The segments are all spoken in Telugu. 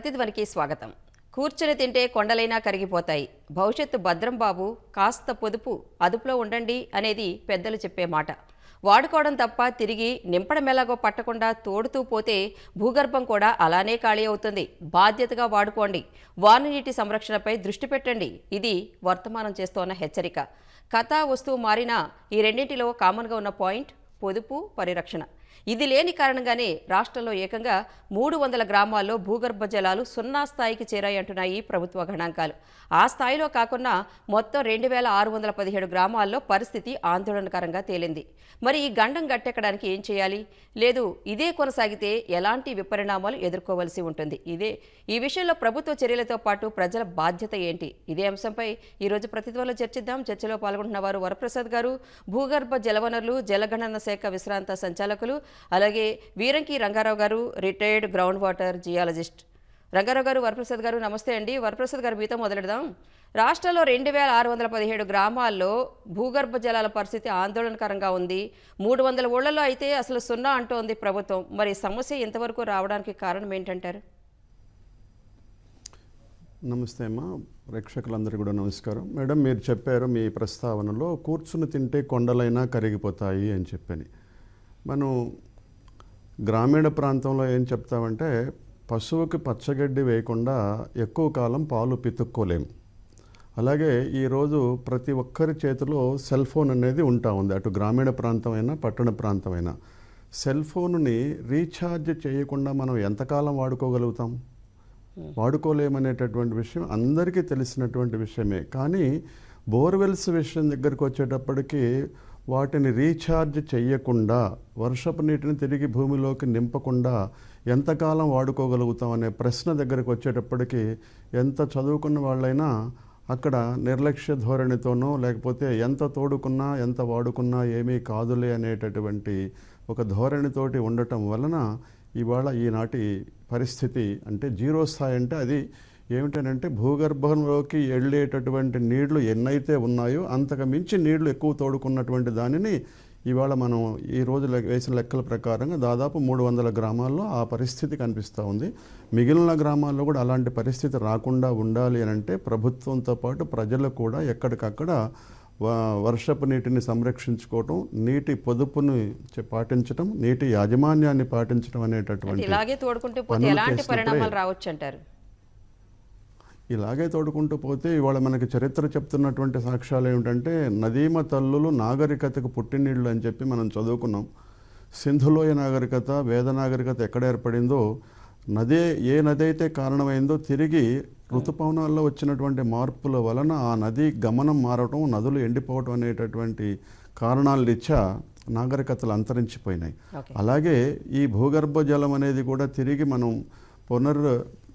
ప్రతిధ్వనికి స్వాగతం. కూర్చుని తింటే కొండలైనా కరిగిపోతాయి. భవిష్యత్తు భద్రం బాబు కాస్త పొదుపు అదుపులో ఉండండి అనేది పెద్దలు చెప్పే మాట. వాడుకోవడం తప్ప తిరిగి నింపడం ఎలాగో పట్టకుండా తోడుతూ పోతే భూగర్భం కూడా అలానే ఖాళీ అవుతుంది. బాధ్యతగా వాడుకోండి. వాననీటి సంరక్షణపై దృష్టి పెట్టండి. ఇది వర్తమానం చేస్తోన్న హెచ్చరిక. కథ వస్తువు మారినా ఈ రెండింటిలో కామన్గా ఉన్న పాయింట్ పొదుపు పరిరక్షణ. ఇది లేని కారణంగానే రాష్ట్రంలో ఏకంగా మూడు వందల గ్రామాల్లో భూగర్భ జలాలు సున్నా స్థాయికి చేరాయంటున్నాయి ప్రభుత్వ గణాంకాలు. ఆ స్థాయిలో కాకుండా మొత్తం రెండు వేల ఆరు వందల పదిహేడు గ్రామాల్లో పరిస్థితి ఆందోళనకరంగా తేలింది. మరి ఈ గండం గట్టెక్కడానికి ఏం చేయాలి? లేదు ఇదే కొనసాగితే ఎలాంటి విపరిణామాలు ఎదుర్కోవలసి ఉంటుంది? ఇదే ఈ విషయంలో ప్రభుత్వ చర్యలతో పాటు ప్రజల బాధ్యత ఏంటి? ఇదే అంశంపై ఈరోజు ప్రతిధ్వలో చర్చిద్దాం. చర్చలో పాల్గొంటున్న వారు వరప్రసాద్ గారు భూగర్భ జలవనరులు జలగణన శాఖ విశ్రాంత సంచాలకులు అలాగే వీరంకి రంగారావు గారు retired ground water geologist. Rangarao గారు వరప్రసాద్ గారు నమస్తే అండి. వరప్రసాద్ గారు మీతో మొదలెడదాం. రాష్ట్రంలో రెండు వేల ఆరు వందల పదిహేడు గ్రామాల్లో భూగర్భ జలాల పరిస్థితి ఆందోళనకరంగా ఉంది. మూడు వందల ఊళ్ళలో అయితే అసలు సున్నా అంటోంది ప్రభుత్వం. మరి సమస్య ఇంతవరకు రావడానికి కారణం ఏంటంటారు? నమస్తే అమ్మా. ప్రేక్షకులందరికీ కూడా నమస్కారం. మేడం మీరు చెప్పారు మీ ప్రస్తావనలో కూర్చుని తింటే కొండలైనా కరిగిపోతాయి అని చెప్పని. మనం గ్రామీణ ప్రాంతంలో ఏం చెప్తామంటే పశువుకి పచ్చగడ్డి వేయకుండా ఎక్కువ కాలం పాలు పితుక్కోలేము అలాగే ఈరోజు ప్రతి ఒక్కరి చేతిలో సెల్ ఫోన్ అనేది ఉంటా ఉంది. అటు గ్రామీణ ప్రాంతమైనా పట్టణ ప్రాంతమైనా. సెల్ ఫోన్ని రీఛార్జ్ చేయకుండా మనం ఎంతకాలం వాడుకోగలుగుతాం? వాడుకోలేమనేటటువంటి విషయం అందరికీ తెలిసినటువంటి విషయమే. కానీ బోర్వెల్స్ విషయం దగ్గరికి వచ్చేటప్పటికి వాటిని రీఛార్జ్ చేయకుండా వర్షపు నీటిని తిరిగి భూమిలోకి నింపకుండా ఎంతకాలం వాడుకోగలుగుతాం అనే ప్రశ్న దగ్గరకు వచ్చేటప్పటికి ఎంత చదువుకున్న వాళ్ళైనా అక్కడ నిర్లక్ష్య ధోరణితోనో లేకపోతే ఎంత తోడుకున్నా ఎంత వాడుకున్నా ఏమీ కాదులే అనేటటువంటి ఒక ధోరణితోటి ఉండటం వలన ఇవాళ ఈనాటి పరిస్థితి అంటే జీరో స్థాయి అంటే అది ఏమిటనంటే భూగర్భంలోకి వెళ్ళేటటువంటి నీళ్ళు ఎన్నైతే ఉన్నాయో అంతకు మించి నీళ్ళు ఎక్కువ తోడుకున్నటువంటి దానిని ఇవాళ మనం ఈ రోజు వేసిన లెక్కల ప్రకారంగా దాదాపు మూడు వందల గ్రామాల్లో ఆ పరిస్థితి కనిపిస్తూ ఉంది. మిగిలిన గ్రామాల్లో కూడా అలాంటి పరిస్థితి రాకుండా ఉండాలి అని అంటే ప్రభుత్వంతో పాటు ప్రజలు కూడా ఎక్కడికక్కడ వర్షపు నీటిని సంరక్షించుకోవటం నీటి పొదుపుని పాటించటం నీటి యాజమాన్యాన్ని పాటించడం అనేటటువంటి ఇలాగే తోడుకుంటూ ఎలాంటి పరిణామాలు రావచ్చు అంటారు ఇలాగే తోడుకుంటూ పోతే ఇవాళ మనకి చరిత్ర చెప్తున్నటువంటి సాక్ష్యాలు ఏమిటంటే నదీమ తల్లులు నాగరికతకు పుట్టినీళ్ళు అని చెప్పి మనం చదువుకున్నాం. సింధులోయ నాగరికత వేద నాగరికత ఎక్కడ ఏర్పడిందో నదే ఏ నది అయితే కారణమైందో తిరిగి ఋతుపవనాల్లో వచ్చినటువంటి మార్పుల వలన ఆ నది గమనం మారటం నదులు ఎండిపోవటం అనేటటువంటి కారణాల రీత్యా నాగరికతలు అంతరించిపోయినాయి. అలాగే ఈ భూగర్భ జలం అనేది కూడా తిరిగి మనం పునర్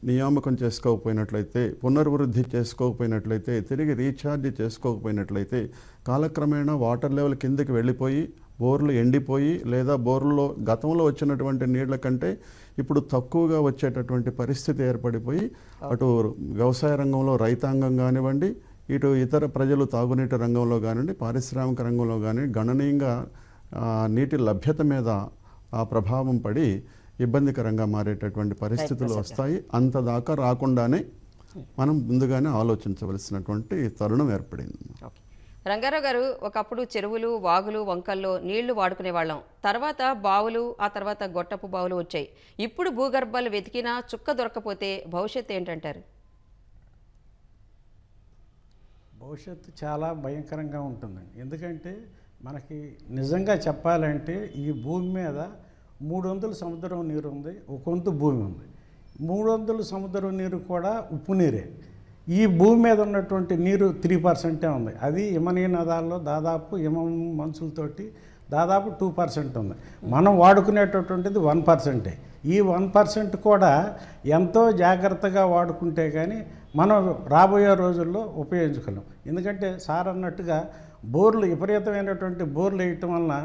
నియామకం చేసుకోకపోయినట్లయితే పునర్వృద్ధి చేసుకోకపోయినట్లయితే తిరిగి రీఛార్జ్ చేసుకోకపోయినట్లయితే కాలక్రమేణా వాటర్ లెవెల్ కిందకి వెళ్ళిపోయి బోర్లు ఎండిపోయి లేదా బోర్లలో గతంలో వచ్చినటువంటి నీళ్ళ కంటే ఇప్పుడు తక్కువగా వచ్చేటటువంటి పరిస్థితి ఏర్పడిపోయి అటు వ్యవసాయ రంగంలో రైతాంగం కానివ్వండి ఇటు ఇతర ప్రజలు తాగునీటి రంగంలో కానివ్వండి పారిశ్రామిక రంగంలో కానీ గణనీయంగా నీటి లభ్యత మీద ఆ ప్రభావం పడి ఇబ్బందికరంగా మారేటటువంటి పరిస్థితులు వస్తాయి. అంత దాకా రాకుండానే మనం ముందుగానే ఆలోచించవలసినటువంటి తరుణం ఏర్పడింది. ఓకే. రంగారావు గారు ఒకప్పుడు చెరువులు వాగులు వంకల్లో నీళ్ళు వాడుకునే వాళ్ళం తర్వాత బావులు ఆ తర్వాత గొట్టపు బావులు వచ్చాయి. ఇప్పుడు భూగర్భాలు వెతికినా చుక్క దొరకపోతే భవిష్యత్తు ఏంటంటారు? భవిష్యత్తు చాలా భయంకరంగా ఉంటుందండి. ఎందుకంటే మనకి నిజంగా చెప్పాలంటే ఈ భూమి మీద మూడు వందల సముద్రం నీరు ఉంది ఒక వంతు భూమి ఉంది. మూడు వందల సముద్రం నీరు కూడా ఉప్పు నీరే. ఈ భూమి మీద ఉన్నటువంటి నీరు త్రీ పర్సెంటే ఉంది. అది హిమనీ నదాల్లో దాదాపు హిమం మనుషులతోటి దాదాపు టూ పర్సెంట్ ఉంది. మనం వాడుకునేటటువంటిది వన్ పర్సెంటే ఈ వన్ పర్సెంట్ కూడా ఎంతో జాగ్రత్తగా వాడుకుంటే కానీ మనం రాబోయే రోజుల్లో ఉపయోగించుకోలేం ఎందుకంటే సార్ అన్నట్టుగా బోర్లు విపరీతమైనటువంటి బోర్లు వేయటం వలన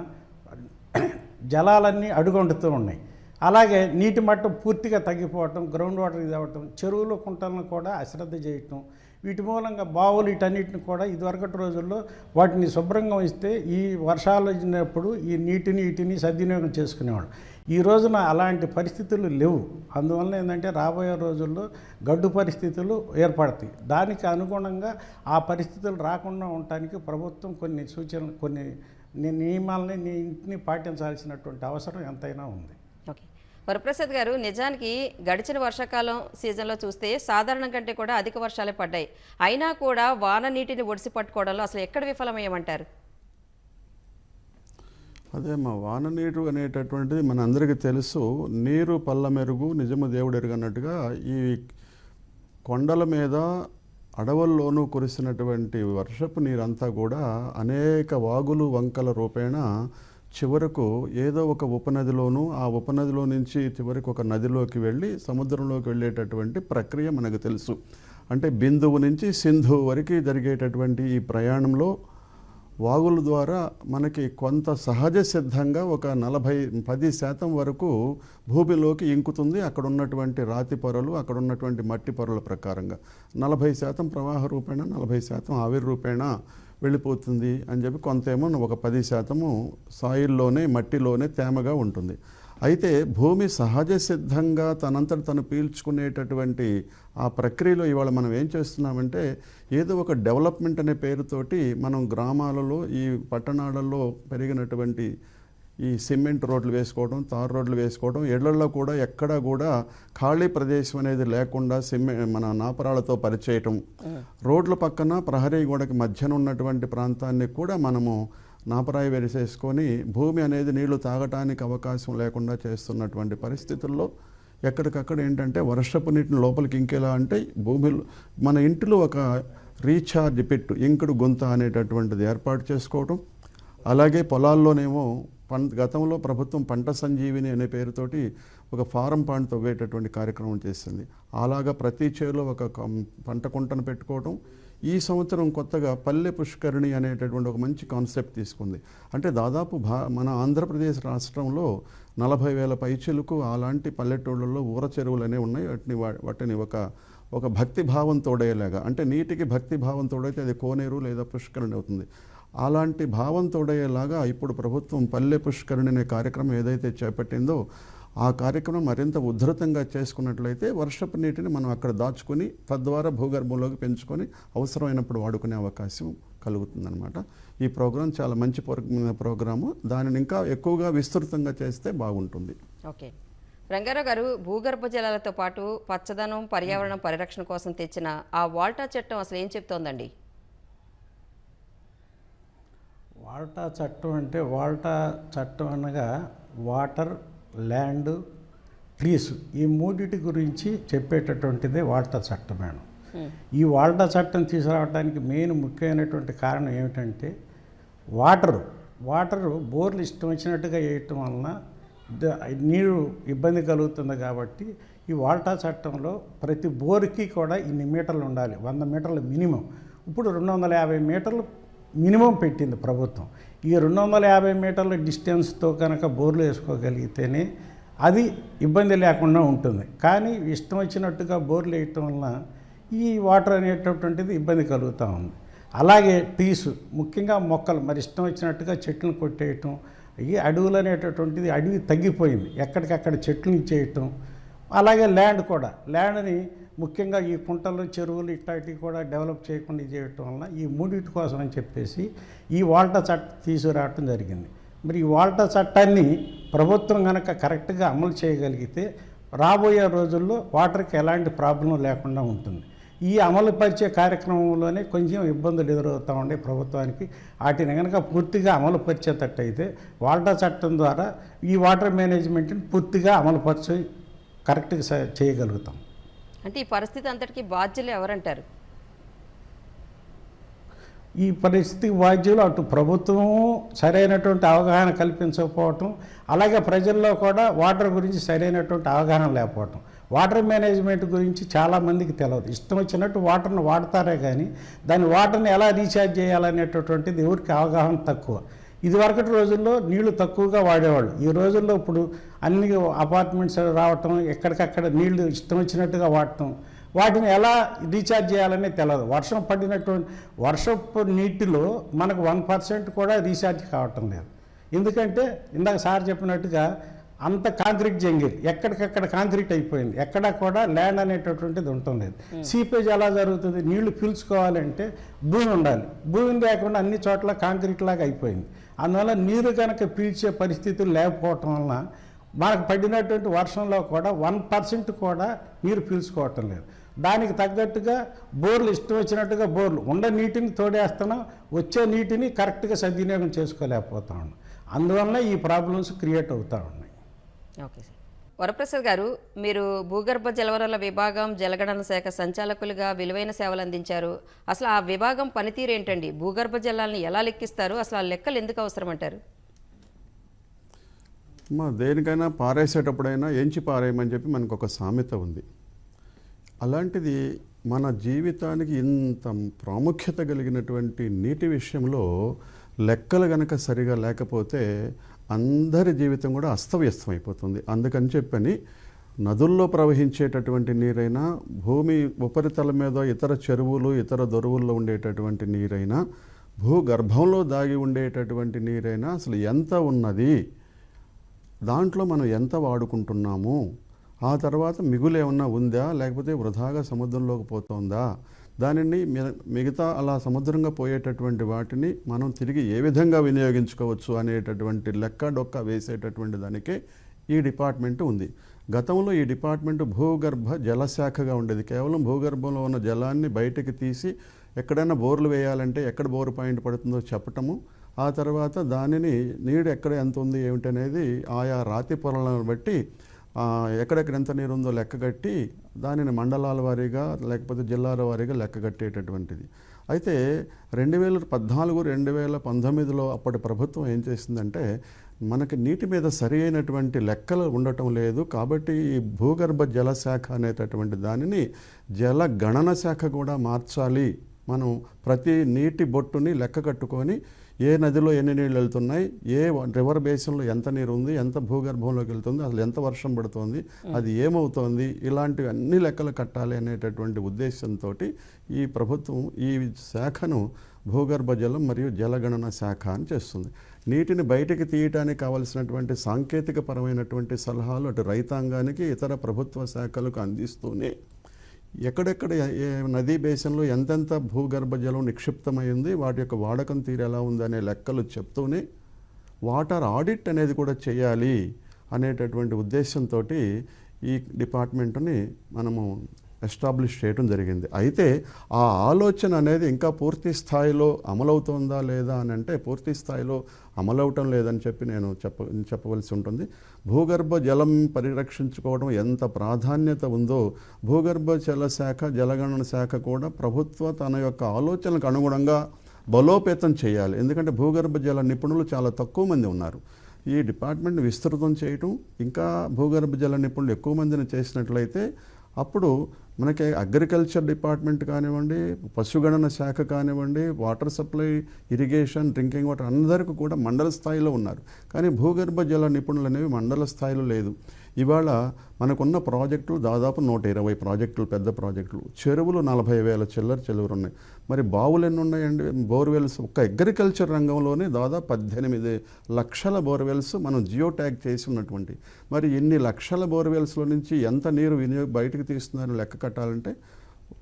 జలాలన్నీ అడుగొండుతూ ఉన్నాయి. అలాగే నీటి మట్టం పూర్తిగా తగ్గిపోవటం గ్రౌండ్ వాటర్ ఇదవటం చెరువులు కుంటలను కూడా అశ్రద్ధ చేయటం వీటి మూలంగా బావులు వీటన్నిటిని కూడా ఇదివరకటి రోజుల్లో వాటిని శుభ్రంగా ఇస్తే ఈ వర్షాలు వచ్చినప్పుడు ఈ నీటిని వీటిని సద్వినియోగం చేసుకునేవాడు ఈ రోజున అలాంటి పరిస్థితులు లేవు. అందువల్ల ఏంటంటే రాబోయే రోజుల్లో గడ్డు పరిస్థితులు ఏర్పడతాయి. దానికి అనుగుణంగా ఆ పరిస్థితులు రాకుండా ఉండటానికి ప్రభుత్వం కొన్ని సూచనలు కొన్ని ని- నియమాలని నీ ఇంటిని పాటించాల్సినటువంటి అవసరం ఎంతైనా ఉంది. ఓకే. వరప్రసాద్ గారు నిజానికి గడిచిన వర్షాకాలం సీజన్లో చూస్తే సాధారణం కంటే కూడా అధిక వర్షాలే పడ్డాయి. అయినా కూడా వాన నీటిని ఒడిసి పట్టుకోవడంలో అసలు ఎక్కడ విఫలమయ్యామంటారు? అదే మా వాన నీరు అనేటటువంటిది మన అందరికీ తెలుసు. నీరు పల్ల మెరుగు నిజము దేవుడు ఎరుగు అన్నట్టుగా ఈ కొండల మీద అడవుల్లోనూ కురిసినటువంటి వర్షపు నీరంతా కూడా అనేక వాగులు వంకల రూపేణ చివరకు ఏదో ఒక ఉపనదిలోనూ ఆ ఉపనదిలో నుంచి చివరికి ఒక నదిలోకి వెళ్ళి సముద్రంలోకి వెళ్ళేటటువంటి ప్రక్రియ మనకు తెలుసు. అంటే బిందువు నుంచి సింధు వరకు జరిగేటటువంటి ఈ ప్రయాణంలో వాగుల ద్వారా మనకి కొంత సహజ సిద్ధంగా ఒక నలభై పది శాతం వరకు భూమిలోకి ఇంకుతుంది. అక్కడ ఉన్నటువంటి రాతి పొరలు అక్కడ ఉన్నటువంటి మట్టి పొరల ప్రకారంగా. నలభై శాతం ప్రవాహ రూపేణ నలభై శాతం ఆవిరి రూపేణ వెళ్ళిపోతుంది అని చెప్పి కొంత ఏమో ఒక పది శాతము సాయిల్లోనే మట్టిలోనే తేమగా ఉంటుంది. అయితే భూమి సహజ సిద్ధంగా తనంతట తను పీల్చుకునేటటువంటి ఆ ప్రక్రియలో ఇవాళ మనం ఏం చేస్తున్నామంటే ఏదో ఒక డెవలప్మెంట్ అనే పేరుతోటి మనం గ్రామాలలో ఈ పట్టణాలలో పెరిగినటువంటి ఈ సిమెంట్ రోడ్లు వేసుకోవడం తార్ రోడ్లు వేసుకోవడం ఇళ్ళలో కూడా ఎక్కడా కూడా ఖాళీ ప్రదేశం అనేది లేకుండా సిమె మన నాపరాలతో పరిచేయటం. రోడ్ల పక్కన ప్రహరీ గోడకి మధ్యన ఉన్నటువంటి ప్రాంతాన్ని కూడా మనము నాపరాయి వేసేసుకొని భూమి అనేది నీళ్ళు తాగటానికి అవకాశం లేకుండా చేస్తున్నటువంటి పరిస్థితుల్లో ఎక్కడికక్కడ ఏంటంటే వర్షపు నీటిని లోపలికి ఇంకేలా అంటే భూమిలో మన ఇంటిలో ఒక రీఛార్జ్ పెట్టు ఇంకుడు గుంత అనేటటువంటిది ఏర్పాటు చేసుకోవటం. అలాగే పొలాల్లోనేమో పం గతంలో ప్రభుత్వం పంట సంజీవిని అనే పేరుతోటి ఒక ఫారం పాండ్ తవ్వేటటువంటి కార్యక్రమం చేసింది. అలాగా ప్రతి చేలో ఒక పంట కుంటను పెట్టుకోవటం. ఈ సంవత్సరం కొత్తగా పల్లె పుష్కరిణి అనేటటువంటి ఒక మంచి కాన్సెప్ట్ తీసుకుంది. అంటే దాదాపు భా మన ఆంధ్రప్రదేశ్ రాష్ట్రంలో నలభై వేల పైచెలకు అలాంటి పల్లెటూళ్ళల్లో ఊర చెరువులు అనేవి ఉన్నాయి. వాటిని వా- వాటిని ఒక ఒక భక్తి భావం తోడేలాగా అంటే నీటికి భక్తి భావం తోడైతే అది కోనేరు లేదా పుష్కరిణి అవుతుంది. అలాంటి భావం తోడయ్యేలాగా ఇప్పుడు ప్రభుత్వం పల్లె పుష్కరిణి అనే కార్యక్రమం ఏదైతే చేపట్టిందో ఆ కార్యక్రమం మరింత ఉధృతంగా చేసుకున్నట్లయితే వర్షపు నీటిని మనం అక్కడ దాచుకుని తద్వారా భూగర్భంలోకి పెంచుకొని అవసరమైనప్పుడు వాడుకునే అవకాశం కలుగుతుందన్నమాట. ఈ ప్రోగ్రాం చాలా మంచి ప్రోగ్రా- ప్రోగ్రాము. దానిని ఇంకా ఎక్కువగా విస్తృతంగా చేస్తే బాగుంటుంది. ఓకే. రంగారావు గారు భూగర్భ జలాలతో పాటు పచ్చదనం పర్యావరణం పరిరక్షణ కోసం తెచ్చిన ఆ వాల్టా చట్టం అసలు ఏం చెప్తోందండి? వాల్టా చట్టం అంటే వాల్టా చట్టం అనగా వాటర్ ల్యాండ్ ట్రీస్ ఈ మూడిటి గురించి చెప్పేటటువంటిదే వాల్టా చట్టం మేడం. ఈ వాల్టా చట్టం తీసుకురావడానికి మెయిన్ ముఖ్యమైనటువంటి కారణం ఏమిటంటే వాటరు వాటరు బోర్లు ఇష్టం వచ్చినట్టుగా వేయటం వలన నీరు ఇబ్బంది కలుగుతుంది కాబట్టి ఈ వాల్టా చట్టంలో ప్రతి బోర్కి కూడా ఇన్ని మీటర్లు ఉండాలి వంద మీటర్లు మినిమం. ఇప్పుడు రెండు వందల యాభై మీటర్లు మినిమం పెట్టింది ప్రభుత్వం. ఈ రెండు వందల యాభై మీటర్ల డిస్టెన్స్తో కనుక బోర్లు వేసుకోగలిగితేనే అది ఇబ్బంది లేకుండా ఉంటుంది. కానీ ఇష్టం వచ్చినట్టుగా బోర్లు వేయటం వలన ఈ వాటర్ అనేటటువంటిది ఇబ్బంది కలుగుతూ ఉంది. అలాగే ట్రీస్ ముఖ్యంగా మొక్కలు మరి ఇష్టం వచ్చినట్టుగా చెట్లను కొట్టేయటం ఈ అడవులు అనేటటువంటిది అడవి తగ్గిపోయింది. ఎక్కడికక్కడ చెట్లు ఇచ్చేయటం అలాగే ల్యాండ్ కూడా. ల్యాండ్ని ముఖ్యంగా ఈ కుంటలు చెరువులు ఇట్లాంటివి కూడా డెవలప్ చేయకుండా చేయటం వలన ఈ మూడింటి కోసం అని చెప్పేసి ఈ వాల్ట చట్టం తీసుకురావటం జరిగింది. మరి ఈ వాల్ట చట్టాన్ని ప్రభుత్వం కనుక కరెక్ట్గా అమలు చేయగలిగితే రాబోయే రోజుల్లో వాటర్కి ఎలాంటి ప్రాబ్లం లేకుండా ఉంటుంది. ఈ అమలు పరిచే కార్యక్రమంలోనే కొంచెం ఇబ్బందులు ఎదురవుతూ ఉండే ప్రభుత్వానికి. వాటిని కనుక పూర్తిగా అమలు పరిచేటట్టయితే వాల్టా చట్టం ద్వారా ఈ వాటర్ మేనేజ్మెంట్ని పూర్తిగా అమలుపరిచి కరెక్ట్గా చేయగలుగుతాం. అంటే ఈ పరిస్థితి అంతటికీ బాధ్యులు ఎవరంటారు? ఈ పరిస్థితికి బాధ్యులు అటు ప్రభుత్వం సరైనటువంటి అవగాహన కల్పించకపోవటం అలాగే ప్రజల్లో కూడా వాటర్ గురించి సరైనటువంటి అవగాహన లేకపోవటం. వాటర్ మేనేజ్మెంట్ గురించి చాలామందికి తెలియదు ఇష్టం వచ్చినట్టు వాటర్ని వాడతారే కానీ దాని వాటర్ని ఎలా రీఛార్జ్ చేయాలనేటటువంటిది ఎవరికి అవగాహన తక్కువ. ఇదివరకటి రోజుల్లో నీళ్ళు తక్కువగా వాడేవాళ్ళు. ఈ రోజుల్లో ఇప్పుడు అన్ని అపార్ట్మెంట్స్ రావటం ఎక్కడికక్కడ నీళ్ళు ఇష్టం వచ్చినట్టుగా వాడటం వాటిని ఎలా రీఛార్జ్ చేయాలనే తెలియదు వర్షం పడినటువంటి వర్షపు నీటిలో మనకు వన్ పర్సెంట్ కూడా రీఛార్జ్ కావటం లేదు. ఎందుకంటే ఇందాక సార్ చెప్పినట్టుగా అంత కాంక్రీట్ జంగిల్ ఎక్కడికక్కడ కాంక్రీట్ అయిపోయింది. ఎక్కడ కూడా ల్యాండ్ అనేటటువంటిది ఉంటుంది సీపేజ్ ఎలా జరుగుతుంది? నీళ్ళు పీల్చుకోవాలంటే భూమి ఉండాలి. భూమి లేకుండా అన్ని చోట్ల కాంక్రీట్ లాగా అయిపోయింది. అందువల్ల నీరు కనుక పీల్చే పరిస్థితులు లేకపోవటం వలన మనకు పడినటువంటి వర్షంలో కూడా వన్ పర్సెంట్ కూడా నీరు పీల్చుకోవటం లేదు. దానికి తగ్గట్టుగా బోర్లు ఇష్టం వచ్చినట్టుగా బోర్లు ఉండ నీటిని తోడేస్తున్నాం వచ్చే నీటిని కరెక్ట్గా సద్వినియోగం చేసుకోలేకపోతా ఉన్నాం అందువల్ల ఈ ప్రాబ్లమ్స్ క్రియేట్ అవుతూ ఉన్నాయి. ఓకే వరప్రసాద్ గారు మీరు భూగర్భ జలవరాల విభాగం జలగణన శాఖ సంచాలకులుగా విలువైన సేవలు అందించారు. అసలు ఆ విభాగం పనితీరు ఏంటండి? భూగర్భ జలాలను ఎలా లెక్కిస్తారు? అసలు ఆ లెక్కలు ఎందుకు అవసరం అంటారు? మా దేనికైనా పారేసేటప్పుడైనా ఎంచి పారేయమని చెప్పి మనకు ఒక సామెత ఉంది. అలాంటిది మన జీవితానికి ఇంత ప్రాముఖ్యత కలిగినటువంటి నీటి విషయంలో లెక్కలు గనక సరిగా లేకపోతే అందరి జీవితం కూడా అస్తవ్యస్తం అయిపోతుంది అందుకని చెప్పని నదుల్లో ప్రవహించేటటువంటి నీరైనా భూమి ఉపరితలం మీద ఇతర చెరువులు ఇతర దొరువుల్లో ఉండేటటువంటి నీరైనా భూగర్భంలో దాగి ఉండేటటువంటి నీరైనా అసలు ఎంత ఉన్నది? దాంట్లో మనం ఎంత వాడుకుంటున్నాము? ఆ తర్వాత మిగులు ఏమన్నా ఉందా? లేకపోతే వృధాగా సముద్రంలోకి పోతుందా? దానిని మిగతా అలా సముద్రంగా పోయేటటువంటి వాటిని మనం తిరిగి ఏ విధంగా వినియోగించుకోవచ్చు అనేటటువంటి లెక్క డొక్క వేసేటటువంటి దానికే ఈ డిపార్ట్మెంట్ ఉంది. గతంలో ఈ డిపార్ట్మెంట్ భూగర్భ జలశాఖగా ఉండేది. కేవలం భూగర్భంలో ఉన్న జలాన్ని బయటకు తీసి ఎక్కడైనా బోర్లు వేయాలంటే ఎక్కడ బోరు పాయింట్ పడుతుందో చెప్పటము. ఆ తర్వాత దానిని నీడు ఎక్కడ ఎంత ఉంది ఏమిటనేది ఆయా రాతి పొరలను బట్టి ఎక్కడెక్కడ ఎంత నీరు ఉందో లెక్క కట్టి దానిని మండలాల వారీగా లేకపోతే జిల్లాల వారీగా లెక్క కట్టేటటువంటిది. అయితే రెండు వేల పద్నాలుగు రెండు వేల పంతొమ్మిదిలో అప్పటి ప్రభుత్వం ఏం చేసిందంటే మనకి నీటి మీద సరి అయినటువంటి లెక్కలు ఉండటం లేదు కాబట్టి ఈ భూగర్భ జల శాఖ అనేటటువంటి దానిని జల గణన శాఖ కూడా మార్చాలి. మనం ప్రతి నీటి బొట్టుని లెక్క కట్టుకొని ఏ నదిలో ఎన్ని నీళ్ళు వెళ్తున్నాయి? ఏ రివర్ బేసిన్లో ఎంత నీరు ఉంది? ఎంత భూగర్భంలోకి వెళ్తుంది? అసలు ఎంత వర్షం పడుతోంది? అది ఏమవుతోంది? ఇలాంటివి అన్ని లెక్కలు కట్టాలి అనేటటువంటి ఉద్దేశంతో ఈ ప్రభుత్వం ఈ శాఖను భూగర్భ జలం మరియు జలగణన శాఖ అని చేస్తుంది. నీటిని బయటికి తీయటానికి కావలసినటువంటి సాంకేతిక పరమైనటువంటి సలహాలు అటు రైతాంగానికి ఇతర ప్రభుత్వ శాఖలకు అందిస్తూనే ఎక్కడెక్కడ నదీ బేసిన్లో ఎంతెంత భూగర్భ జలం నిక్షిప్తమైంది వాటి యొక్క వాడకం తీరు ఎలా ఉందనే లెక్కలు చెప్తూనే వాటర్ ఆడిట్ అనేది కూడా చేయాలి అనేటటువంటి ఉద్దేశంతో ఈ డిపార్ట్మెంట్ని మనము ఎస్టాబ్లిష్ చేయడం జరిగింది. అయితే ఆ ఆలోచన అనేది ఇంకా పూర్తి స్థాయిలో అమలవుతుందా లేదా అని అంటే పూర్తి స్థాయిలో అమలవటం లేదని చెప్పి నేను చెప్ప చెప్పవలసి ఉంటుంది. భూగర్భ జలం పరిరక్షించుకోవడం ఎంత ప్రాధాన్యత ఉందో భూగర్భ జల శాఖ జలగణన శాఖ కూడా ప్రభుత్వ తన యొక్క ఆలోచనలకు అనుగుణంగా బలోపేతం చేయాలి. ఎందుకంటే భూగర్భ జల నిపుణులు చాలా తక్కువ మంది ఉన్నారు. ఈ డిపార్ట్మెంట్ విస్తృతం చేయటం ఇంకా భూగర్భ జల నిపుణులు ఎక్కువ మందిని చేసినట్లయితే అప్పుడు మనకి అగ్రికల్చర్ డిపార్ట్మెంట్ కానివ్వండి పశుగణన శాఖ కానివ్వండి water supply irrigation drinking water అందరికీ కూడా మండల స్థాయిలో ఉన్నారు. కానీ భూగర్భ జల నిపుణులు అనేవి మండల స్థాయిలో లేదు. ఇవాళ మనకున్న ప్రాజెక్టులు దాదాపు నూట ఇరవై ప్రాజెక్టులు పెద్ద ప్రాజెక్టులు. చెరువులు నలభై వేల చిల్లర చెరువులు ఉన్నాయి మరి బావులు ఎన్ని ఉన్నాయండి? బోర్వెల్స్ ఒక్క అగ్రికల్చర్ రంగంలోనే దాదాపు పద్దెనిమిది లక్షల బోర్వెల్స్ మనం జియో ట్యాగ్ చేసి ఉన్నటువంటి. మరి ఇన్ని లక్షల బోర్వెల్స్లో నుంచి ఎంత నీరు వినియోగ బయటకు తీస్తున్నారని లెక్క కట్టాలంటే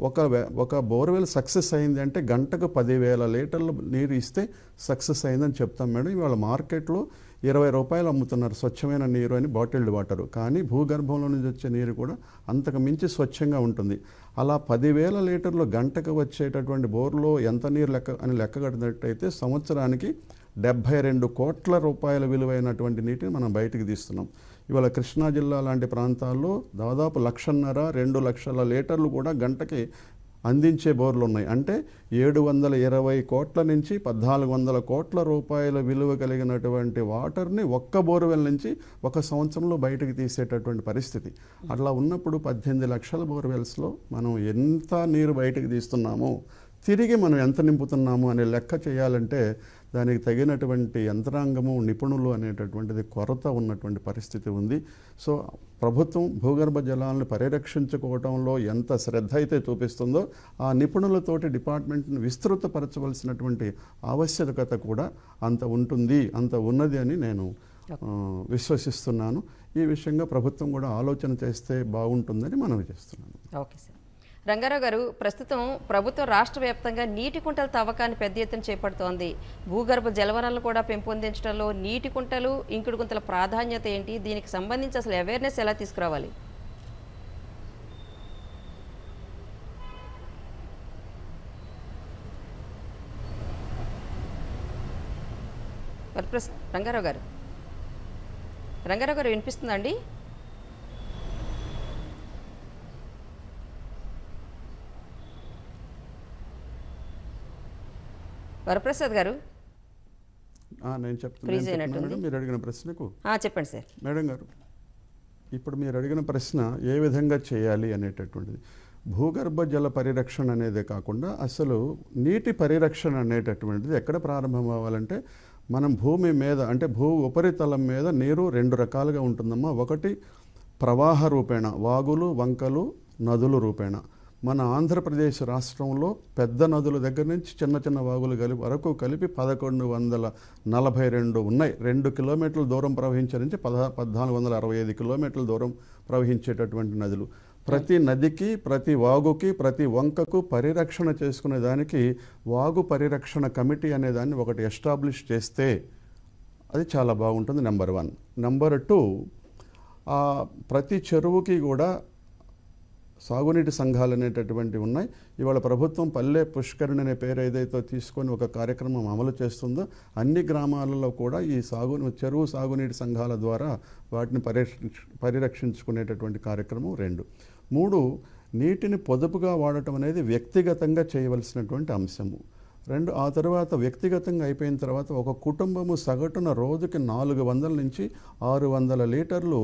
ఒక ఒక బోర్వెల్ సక్సెస్ అయింది అంటే గంటకు పదివేల లీటర్ల నీరు ఇస్తే సక్సెస్ అయిందని చెప్తాం మేడం. ఇవాళ మార్కెట్లో ఇరవై రూపాయలు అమ్ముతున్నారు స్వచ్ఛమైన నీరు అని బాటిల్డ్ వాటర్. కానీ భూగర్భంలో నుంచి వచ్చే నీరు కూడా అంతకు మించి స్వచ్ఛంగా ఉంటుంది. అలా పదివేల లీటర్లు గంటకు వచ్చేటటువంటి బోర్లో ఎంత నీరు లెక్క అని లెక్క కట్టినట్టయితే సంవత్సరానికి డెబ్భై రెండు కోట్ల రూపాయల విలువైనటువంటి నీటిని మనం బయటికి తీస్తున్నాం. ఇవాళ కృష్ణా జిల్లా లాంటి ప్రాంతాల్లో దాదాపు లక్షన్నర రెండు లక్షల లీటర్లు కూడా గంటకి అందించే బోర్లు ఉన్నాయి. అంటే ఏడు వందల ఇరవై కోట్ల నుంచి పద్నాలుగు వందల కోట్ల రూపాయల విలువ కలిగినటువంటి వాటర్ని ఒక్క బోర్వెల్ నుంచి ఒక సంవత్సరంలో బయటకు తీసేటటువంటి పరిస్థితి. అట్లా ఉన్నప్పుడు పద్దెనిమిది లక్షల బోర్వెల్స్లో మనం ఎంత నీరు బయటకు తీస్తున్నామో తిరిగి మనం ఎంత నింపుతున్నాము అనే లెక్క చేయాలంటే దానికి తగినటువంటి యంత్రాంగము నిపుణులు అనేటటువంటిది కొరత ఉన్నటువంటి పరిస్థితి ఉంది. సో ప్రభుత్వం భూగర్భ జలాలను పరిరక్షించుకోవడంలో ఎంత శ్రద్ధ అయితే చూపిస్తుందో ఆ నిపుణులతోటి డిపార్ట్మెంట్ని విస్తృతపరచవలసినటువంటి ఆవశ్యకత కూడా అంత ఉంటుంది అంత ఉన్నది అని నేను విశ్వసిస్తున్నాను. ఈ విషయంగా ప్రభుత్వం కూడా ఆలోచన చేస్తే బాగుంటుందని మనవి చేస్తున్నాను. Okay sir. రంగారావు గారు ప్రస్తుతం ప్రభుత్వం రాష్ట్ర వ్యాప్తంగా నీటి కుంటల తవ్వకాన్ని పెద్ద ఎత్తున చేపడుతోంది. భూగర్భ జలవనాలను కూడా పెంపొందించడంలో నీటి కుంటలు ఇంకుడు గుంతల ప్రాధాన్యత ఏంటి? దీనికి సంబంధించి అసలు అవేర్నెస్ ఎలా తీసుకురావాలి? రంగారావు గారు. రంగారావు గారు వినిపిస్తుందండి వరప్రసాద్ గారు? నేను చెప్తున్నాను మీరు అడిగిన ప్రశ్నకు. చెప్పండి సార్. మేడం గారు ఇప్పుడు మీరు అడిగిన ప్రశ్న ఏ విధంగా చేయాలి అనేటటువంటిది. భూగర్భ జల పరిరక్షణ అనేదే కాకుండా అసలు నీటి పరిరక్షణ అనేటటువంటిది ఎక్కడ ప్రారంభం అవ్వాలంటే మనం భూమి మీద అంటే భూ ఉపరితలం మీద నీరు రెండు రకాలుగా ఉంటుందమ్మా. ఒకటి ప్రవాహ రూపేణ వాగులు వంకలు నదులు రూపేణ. మన ఆంధ్రప్రదేశ్ రాష్ట్రంలో పెద్ద నదుల దగ్గర నుంచి చిన్న చిన్న వాగులు కలిపి వరకు కలిపి పదకొండు వందల నలభై రెండు ఉన్నాయి. రెండు కిలోమీటర్ల దూరం ప్రవహించే నుంచి పద పద్నాలుగు వందల అరవై ఐదు కిలోమీటర్ల దూరం ప్రవహించేటటువంటి నదులు. ప్రతి నదికి ప్రతి వాగుకి ప్రతి వంకకు పరిరక్షణ చేసుకునే దానికి వాగు పరిరక్షణ కమిటీ అనే దాన్ని ఒకటి ఎస్టాబ్లిష్ చేస్తే అది చాలా బాగుంటుంది నెంబర్ వన్. నెంబర్ టూ ప్రతి చెరువుకి కూడా సాగునీటి సంఘాలు అనేటటువంటివి ఉన్నాయి. ఇవాళ ప్రభుత్వం పల్లె పుష్కరిణి అనే పేరు ఏదైతే తీసుకొని ఒక కార్యక్రమం అమలు చేస్తుందో అన్ని గ్రామాలలో కూడా ఈ సాగు చెరువు సాగునీటి సంఘాల ద్వారా వాటిని పరిరక్ష పరిరక్షించుకునేటటువంటి కార్యక్రమం రెండు. మూడు నీటిని పొదుపుగా వాడటం అనేది వ్యక్తిగతంగా చేయవలసినటువంటి అంశము. రెండు ఆ తర్వాత వ్యక్తిగతంగా అయిపోయిన తర్వాత ఒక కుటుంబము సగటున రోజుకి నాలుగు వందల నుంచి ఆరు వందల లీటర్లు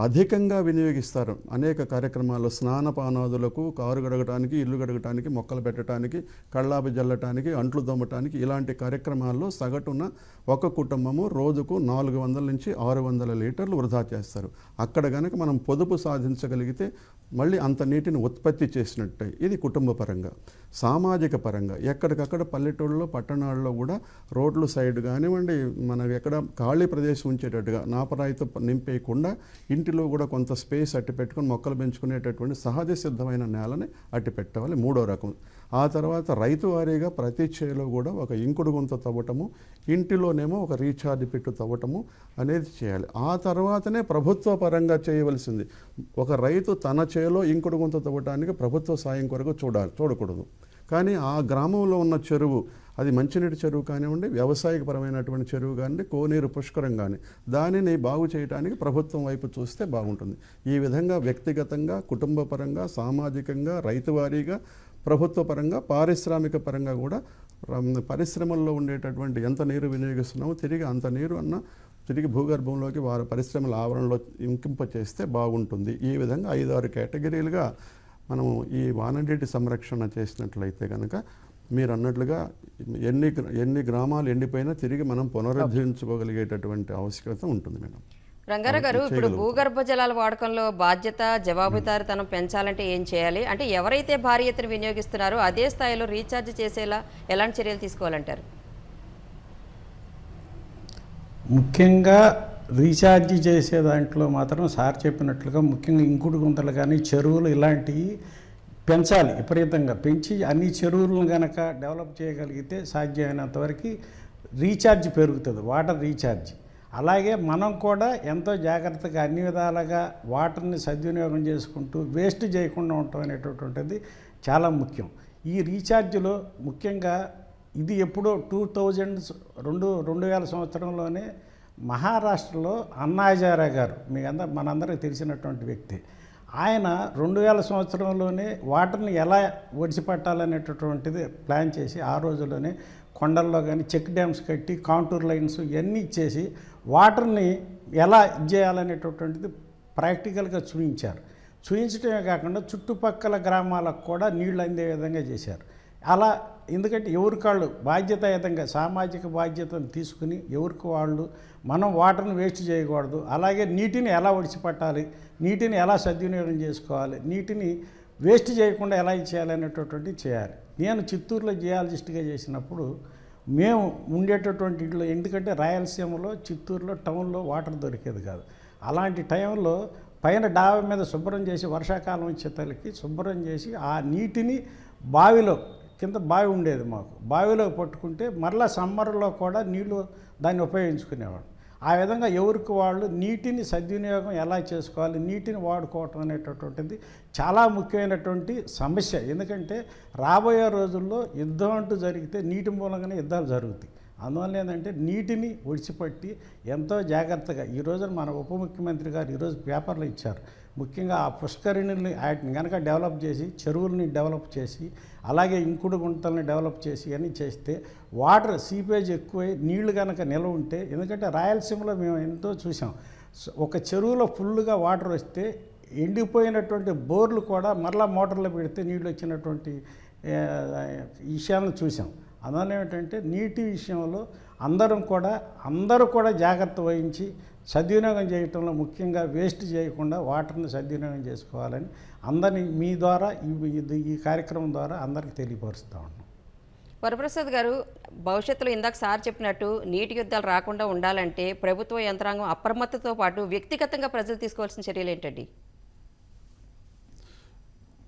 అధికంగా వినియోగిస్తారు. అనేక కార్యక్రమాల్లో స్నానపానాదులకు కారు గడగటానికి ఇల్లు గడగటానికి మొక్కలు పెట్టడానికి కళ్ళాపి జల్లటానికి అంట్లు దొమ్మటానికి ఇలాంటి కార్యక్రమాల్లో సగటున ఒక కుటుంబము రోజుకు నాలుగు వందల నుంచి ఆరు వందల లీటర్లు వృధా చేస్తారు. అక్కడ కనుక మనం పొదుపు సాధించగలిగితే మళ్ళీ అంత నీటిని ఉత్పత్తి చేసినట్టే. ఇది కుటుంబ పరంగా. సామాజిక పరంగా. ఎక్కడికక్కడ పల్లెటూళ్ళలో పట్టణాల్లో కూడా రోడ్లు సైడ్ కానివ్వండి మనం ఎక్కడ ఖాళీ ప్రదేశం ఉంచేటట్టుగా నాపరాయితో నింపేయకుండా ఇంటి ఇంటిలో కూడా కొంత స్పేస్ అట్టి పెట్టుకొని మొక్కలు పెంచుకునేటటువంటి సహజ సిద్ధమైన నేలని అట్టి పెట్టవాలి మూడో రకం. ఆ తర్వాత రైతు వారీగా ప్రతి చేలో కూడా ఒక ఇంకుడు గుంత తవ్వటము ఇంటిలోనేమో ఒక రీఛార్జ్ పెట్టు తవ్వటము అనేది చేయాలి. ఆ తర్వాతనే ప్రభుత్వ పరంగా చేయవలసింది. ఒక రైతు తన చేలో ఇంకుడు గుంత తవ్వటానికి ప్రభుత్వ సాయం కొరకు చూడాలి చూడకూడదు. కానీ ఆ గ్రామంలో ఉన్న చెరువు అది మంచినీటి చెరువు కానివ్వండి వ్యవసాయపరమైనటువంటి చెరువు కానివ్వండి కోనేరు పుష్కరం కానీ దానిని బాగు చేయడానికి ప్రభుత్వం వైపు చూస్తే బాగుంటుంది. ఈ విధంగా వ్యక్తిగతంగా కుటుంబపరంగా సామాజికంగా రైతువారీగా ప్రభుత్వ పరంగా పారిశ్రామిక పరంగా కూడా పరిశ్రమల్లో ఉండేటటువంటి ఎంత నీరు వినియోగిస్తున్నామో తిరిగి అంత నీరు అన్న తిరిగి భూగర్భంలోకి వారి పరిశ్రమల ఆవరణలో ఇంకింప చేస్తే బాగుంటుంది. ఈ విధంగా ఐదారు కేటగిరీలుగా మనము ఈ వాననీటి సంరక్షణ చేసినట్లయితే కనుక మీరు అన్నట్లుగా ఎన్ని ఎన్ని గ్రామాలు ఎండిపోయినా తిరిగి మనం పునరుద్ధరించుకోగలిగేటటువంటి ఆవశ్యకత ఉంటుంది మేడం. రంగారావు గారు ఇప్పుడు. భూగర్భ జలాల వాడకంలో బాధ్యత జవాబుదారితనం పెంచాలంటే ఏం చేయాలి? అంటే ఎవరైతే భారీ ఎత్తున వినియోగిస్తున్నారో అదే స్థాయిలో రీఛార్జ్ చేసేలా ఎలాంటి చర్యలు తీసుకోవాలంటారు? ముఖ్యంగా రీఛార్జ్ చేసే దాంట్లో మాత్రం సార్ చెప్పినట్లుగా ముఖ్యంగా ఇంకుడు గుంతలు కానీ చెరువులు ఇలాంటివి పెంచాలి విపరీతంగా. పెంచి అన్ని చెరువులను కనుక డెవలప్ చేయగలిగితే సాధ్యమైనంత వరకు రీఛార్జ్ పెరుగుతుంది వాటర్ రీఛార్జ్. అలాగే మనం కూడా ఎంతో జాగ్రత్తగా అన్ని విధాలుగా వాటర్ని సద్వినియోగం చేసుకుంటూ వేస్ట్ చేయకుండా ఉండటం అనేటటువంటిది చాలా ముఖ్యం. ఈ రీఛార్జ్లో ముఖ్యంగా ఇది ఎప్పుడో టూ థౌజండ్ రెండు రెండు వేల సంవత్సరంలోనే మహారాష్ట్రలో అన్నాజారా గారు మీ అందరు మనందరికీ తెలిసినటువంటి వ్యక్తి. ఆయన రెండు వేల సంవత్సరంలోనే వాటర్ని ఎలా ఒడిసిపట్టాలనేటటువంటిది ప్లాన్ చేసి ఆ రోజుల్లోనే కొండల్లో కానీ చెక్ డ్యామ్స్ కట్టి కాంటూర్ లైన్స్ ఇవన్నీ ఇచ్చేసి వాటర్ని ఎలా ఇది చేయాలనేటటువంటిది ప్రాక్టికల్గా చూపించారు చూపించడమే కాకుండా చుట్టుపక్కల గ్రామాలకు కూడా నీళ్ళు అందే విధంగా చేశారు. అలా ఎందుకంటే ఎవరికి వాళ్ళు బాధ్యతాయుతంగా సామాజిక బాధ్యతను తీసుకుని ఎవరికి వాళ్ళు మనం వాటర్ని వేస్ట్ చేయకూడదు. అలాగే నీటిని ఎలా ఒడిచిపట్టాలి నీటిని ఎలా సద్వినియోగం చేసుకోవాలి నీటిని వేస్ట్ చేయకుండా ఎలా చేయాలి అనేటటువంటి చేయాలి. నేను చిత్తూరులో జియాలజిస్ట్గా చేసినప్పుడు మేము ఉండేటటువంటి ఇంట్లో ఎందుకంటే రాయలసీమలో చిత్తూరులో టౌన్లో వాటర్ దొరికేది కాదు. అలాంటి టైంలో పైన డాబా మీద శుభ్రం చేసి వర్షాకాలం వచ్చేతలకి శుభ్రం చేసి ఆ నీటిని బావిలో కింద బావి ఉండేది మాకు. బావిలో పట్టుకుంటే మరలా సమ్మర్లో కూడా నీళ్ళు దాన్ని ఉపయోగించుకునేవాడు. ఆ విధంగా ఎవరికి వాళ్ళు నీటిని సద్వినియోగం ఎలా చేసుకోవాలి నీటిని వాడుకోవటం అనేటటువంటిది చాలా ముఖ్యమైనటువంటి సమస్య. ఎందుకంటే రాబోయే రోజుల్లో యుద్ధం అంటూ జరిగితే నీటి మూలంగానే యుద్ధాలు జరుగుతాయి. అందువల్ల ఏంటంటే నీటిని ఒడిచిపట్టి ఎంతో జాగ్రత్తగా ఈ రోజున మన ఉప ముఖ్యమంత్రి గారు ఈరోజు పేపర్లు ఇచ్చారు. ముఖ్యంగా ఆ పుష్కరిణిని వాటిని కనుక డెవలప్ చేసి చెరువుల్ని డెవలప్ చేసి అలాగే ఇంకుడు గుంటల్ని డెవలప్ చేసి అని చేస్తే వాటర్ సీపేజ్ ఎక్కువై నీళ్ళు కనుక నిల్వ ఉంటే ఎందుకంటే రాయలసీమలో మేము ఎంతో చూసాం ఒక చెరువులో ఫుల్గా వాటర్ వస్తే ఎండిపోయినటువంటి బోర్లు కూడా మరలా మోటార్లో పెడితే నీళ్ళు వచ్చినటువంటి విషయాలను చూసాం అందువల్ల ఏమిటంటే నీటి విషయంలో అందరం కూడా అందరూ కూడా జాగ్రత్త వహించి సద్వినియోగం చేయటంలో ముఖ్యంగా వేస్ట్ చేయకుండా వాటర్ని సద్వినియోగం చేసుకోవాలని అందరినీ మీ ద్వారా ఈ- ఇది- ఈ కార్యక్రమం ద్వారా అందరికీ తెలియపరుస్తూ ఉన్నాం. వరప్రసాద్ గారు భవిష్యత్తులో ఇందాక సార్ చెప్పినట్టు నీటి యుద్ధాలు రాకుండా ఉండాలంటే ప్రభుత్వ యంత్రాంగం అప్రమత్తతో పాటు వ్యక్తిగతంగా ప్రజలు తీసుకోవాల్సిన చర్యలు ఏంటండి?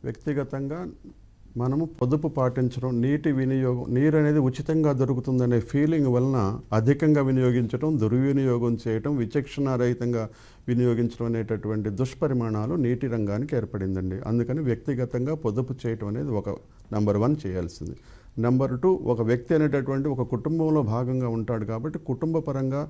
వ్యక్తిగతంగా మనము పొదుపు పాటించడం నీటి వినియోగం నీరు అనేది ఉచితంగా దొరుకుతుందనే ఫీలింగ్ వలన అధికంగా వినియోగించడం దుర్వినియోగం చేయటం విచక్షణారహితంగా వినియోగించడం అనేటటువంటి దుష్పరిమాణాలు నీటి రంగానికి ఏర్పడిందండి. అందుకని వ్యక్తిగతంగా పొదుపు చేయటం అనేది ఒక నెంబర్ వన్ చేయాల్సింది. నెంబర్ టూ ఒక వ్యక్తి అనేటటువంటి ఒక కుటుంబంలో భాగంగా ఉంటాడు కాబట్టి కుటుంబ పరంగా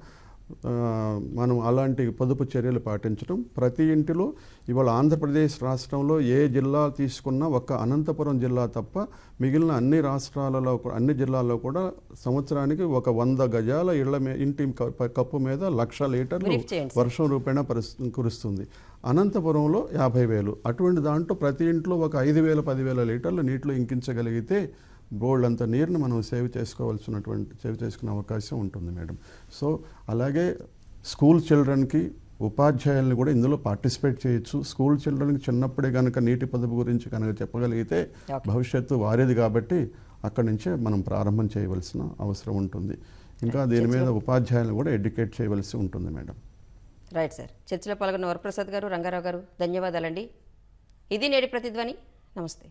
మనం అలాంటి పొదుపు చర్యలు పాటించడం ప్రతి ఇంటిలో ఇవాళ ఆంధ్రప్రదేశ్ రాష్ట్రంలో ఏ జిల్లా తీసుకున్నా ఒక్క అనంతపురం జిల్లా తప్ప మిగిలిన అన్ని రాష్ట్రాలలో అన్ని జిల్లాల్లో కూడా సంవత్సరానికి ఒక వంద గజాల ఇళ్ళ ఇంటి కప్పు మీద లక్ష లీటర్లు వర్షం రూపేణ కురుస్తుంది. అనంతపురంలో యాభై వేలు. అటువంటి దాంట్లో ప్రతి ఇంట్లో ఒక ఐదు వేల పదివేల లీటర్లు నీటిలో ఇంకించగలిగితే బోల్డ్ అంత నీరుని మనం సేవ్ చేసుకోవాల్సినటువంటి సేవ్ చేసుకునే అవకాశం ఉంటుంది మేడం. సో అలాగే స్కూల్ చిల్డ్రన్కి ఉపాధ్యాయుల్ని కూడా ఇందులో పార్టిసిపేట్ చేయొచ్చు. స్కూల్ చిల్డ్రన్కి చిన్నప్పుడే కనుక నీటి పొదుపు గురించి కనుక చెప్పగలిగితే. భవిష్యత్తు వారిది కాబట్టి అక్కడి నుంచే మనం ప్రారంభం చేయవలసిన అవసరం ఉంటుంది. ఇంకా దీని మీద ఉపాధ్యాయులను కూడా ఎడ్యుకేట్ చేయవలసి ఉంటుంది మేడం. రైట్ సార్ చర్చలో పాల్గొన్న వరప్రసాద్ గారు రంగారావు గారు ధన్యవాదాలండి. ఇది నేటి ప్రతిధ్వని. నమస్తే.